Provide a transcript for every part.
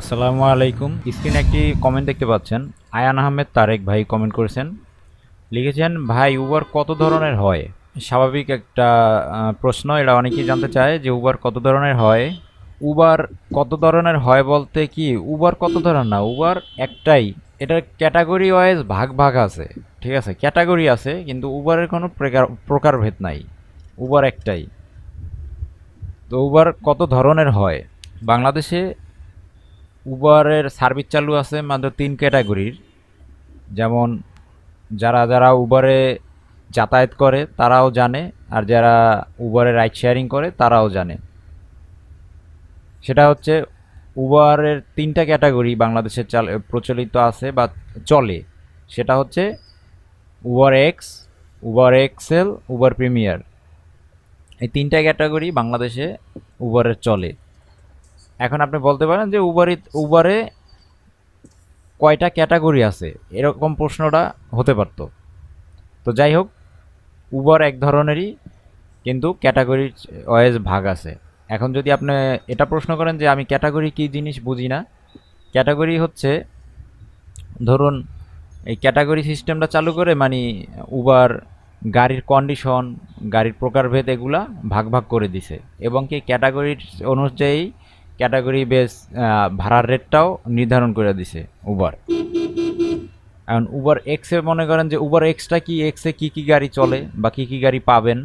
আসসালামু আলাইকুম। স্ক্রিনে একটি কমেন্ট দেখতে পাচ্ছেন। আয়ান আহমেদ তারেক ভাই কমেন্ট করেছেন। লিখেছেন, ভাই উবার কত ধরনের হয়? স্বাভাবিক একটা প্রশ্ন। এটা অনেকেই জানতে চায় যে উবার কত ধরনের হয়? উবার কত ধরনের হয় বলতে কি উবার কত ধরনের না? উবার একটাই। এটার ক্যাটাগরি ওয়াইজ ভাগ ভাগ আছে। ঠিক আছে? ক্যাটাগরি আছে, কিন্তু উবারের কোনো প্রকার প্রকারভেদ নাই। উবার একটাই। তো উবার কত ধরনের হয়? বাংলাদেশে উবারের সার্ভিস চালু আছে মাত্র তিন ক্যাটাগরির যেমন, যারা যারা উবারে যাতায়াত করে, তারাও জানে, আর যারা উবারে রাইড শেয়ারিং করে, তারাও জানে। সেটা হচ্ছে উবারের তিনটা ক্যাটাগরি বাংলাদেশে চাল, প্রচলিত আছে বা চলে। সেটা হচ্ছে Uber X Uber XL Uber premier এই তিনটা ক্যাটাগরি বাংলাদেশে উবারের চলে। এখন আপনি বলতে পারেন যে উবারে উবারে কয়টা ক্যাটাগরি আছে? এরকম প্রশ্নটা হতে পারত। তো যাই হোক উবার এক ধরনেরই, কিন্তু ক্যাটাগরি ওয়াইজ ভাগ আছে। এখন যদি আপনি এটা প্রশ্ন করেন যে আমি ক্যাটাগরি কী জিনিস বুঝি না, ক্যাটাগরি হচ্ছে, ধরুন, এই ক্যাটাগরি সিস্টেমটা চালু করে মানে উবার গাড়ির কন্ডিশন গাড়ির প্রকারভেদ এগুলা ভাগ ভাগ করে দিছে। এবং কি ক্যাটাগরির অনুযায়ী ক্যাটাগরি বেস ভাড়ার রেটটাও নির্ধারণ করে দিছে উবার এখন উবার এক্সে মনে করেন যে উবার এক্সটা কি এক্সে কি কি গাড়ি চলে বা কি কি গাড়ি পাবেন?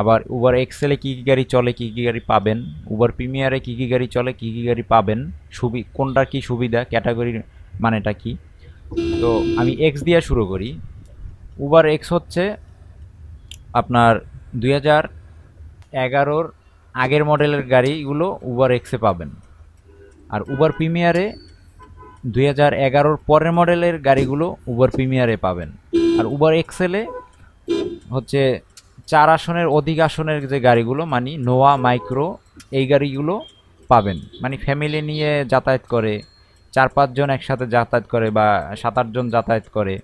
আবার উবার এক্সেলে কি কি গাড়ি চলে, কি কি গাড়ি পাবেন? উবার প্রিমিয়ারে কি কি গাড়ি চলে, কি কি গাড়ি পাবেন? সুবি, কোনটার কি সুবিধা? ক্যাটাগরির মানেটা কি? তো আমি এক্স দিয়ে শুরু করি। উবার এক্স হচ্ছে আপনার দুই হাজার এগারোর আগের মডেলের গাড়িগুলো উবার এক্সে পাবেন। আর উবার প্রিমিয়ারে দুই হাজার এগারোর পরের মডেলের গাড়িগুলো উবার প্রিমিয়ারে পাবেন। আর উবার এক্সেলে হচ্ছে চার আসনের, অধিক আসনের যে গাড়িগুলো মানে নোয়া মাইক্রো এই গাড়িগুলো পাবেন। মানে ফ্যামিলি নিয়ে যাতায়াত করে, চার পাঁচজন একসাথে যাতায়াত করে বা সাত আটজন যাতায়াত করে।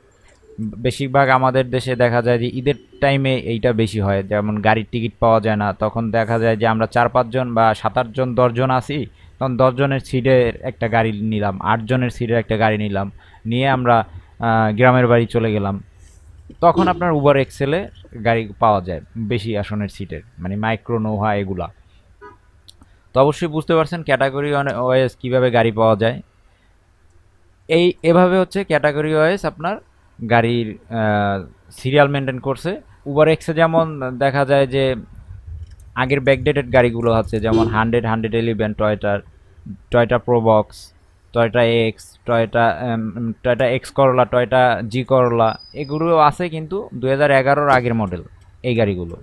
বেশিরভাগ আমাদের দেশে দেখা যায় যে ঈদের টাইমে এইটা বেশি হয়। যেমন গাড়ির টিকিট পাওয়া যায় না। তখন দেখা যায় যে আমরা চার পাঁচজন বা সাত আটজন দশজন আসি তখন দশজনের সিটের একটা গাড়ি নিলাম আটজনের সিটের একটা গাড়ি নিলাম। নিয়ে আমরা গ্রামের বাড়ি চলে গেলাম। তখন আপনার উবার এক্সেলে গাড়ি পাওয়া যায় বেশি আসনের সিটের মানে মাইক্রো নোহা এগুলা। তো অবশ্যই বুঝতে পারছেন ক্যাটাগরি ওয়াইজ কীভাবে গাড়ি পাওয়া যায়। এই, এভাবে হচ্ছে ক্যাটাগরি ওয়াইজ আপনার গাড়ির সিরিয়াল মেনটেন করছে। উবার এক্সে যেমন দেখা যায় যে, আগের ব্যাকডেটেড গাড়িগুলো আছে, যেমন hundred hundred eleven টয়টার Toyota Probox Toyota X Toyota Toyota X Corolla Toyota G Corolla এগুলো আছে কিন্তু দু হাজার এগারোর আগের মডেল এই গাড়িগুলো।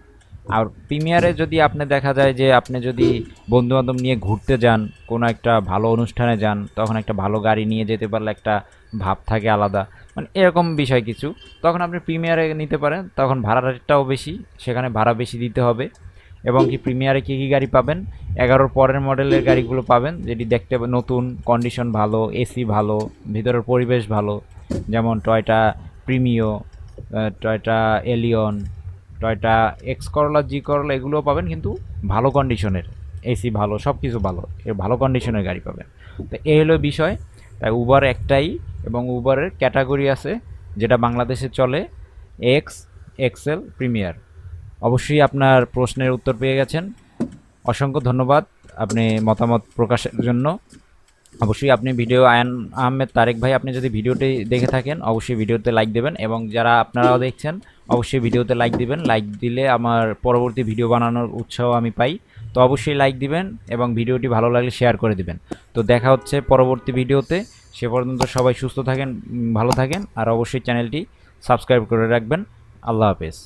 আর প্রিমিয়ারে যদি আপনি দেখা যায় যে আপনি যদি বন্ধুবান্ধব নিয়ে ঘুরতে যান, কোনো একটা ভালো অনুষ্ঠানে যান, তখন একটা ভালো গাড়ি নিয়ে যেতে পারলে একটা ভাব থাকে আলাদা। মানে এরকম বিষয় কিছু। তখন আপনি প্রিমিয়ারে নিতে পারেন, তখন ভাড়া রেটটাও বেশি, সেখানে ভাড়া বেশি দিতে হবে। এবং কি প্রিমিয়ারে কী কী গাড়ি পাবেন? এগারোর পরের মডেলের গাড়িগুলো পাবেন, যেটি দেখতে নতুন কন্ডিশন ভালো এসি ভালো, ভিতরের পরিবেশ ভালো। যেমন Toyota Premio Toyota Allion Toyota X Corolla G Corolla এগুলোও পাবেন, কিন্তু ভালো কন্ডিশনের এসি ভালো সব কিছু ভালো ভালো কন্ডিশনের গাড়ি পাবেন। তো এই হলো বিষয়। তাই উবার একটাই এবং উবারের ক্যাটাগরি আছে, যেটা বাংলাদেশে চলে এক্স এক্সেল প্রিমিয়ার অবশ্যই আপনার প্রশ্নের উত্তর পেয়ে গেছেন। অসংখ্য ধন্যবাদ আপনি মতামত প্রকাশের জন্য। অবশ্যই আপনি ভিডিও আয়ান আহমেদ তারেক ভাই, আপনি যদি ভিডিওটি দেখে থাকেন, অবশ্যই ভিডিওতে লাইক দেবেন এবং যারা আপনারাও দেখছেন অবশ্যই ভিডিওতে লাইক দিবেন। লাইক দিলে আমার পরবর্তী ভিডিও বানানোর উৎসাহ আমি পাই। তো অবশ্যই লাইক দিবেন এবং ভিডিওটি ভালো লাগলে শেয়ার করে দিবেন। তো দেখা হচ্ছে পরবর্তী ভিডিওতে। সে পর্যন্ত সবাই সুস্থ থাকেন ভালো থাকেন। আর অবশ্যই চ্যানেলটি সাবস্ক্রাইব করে রাখবেন। আল্লাহ হাফেজ।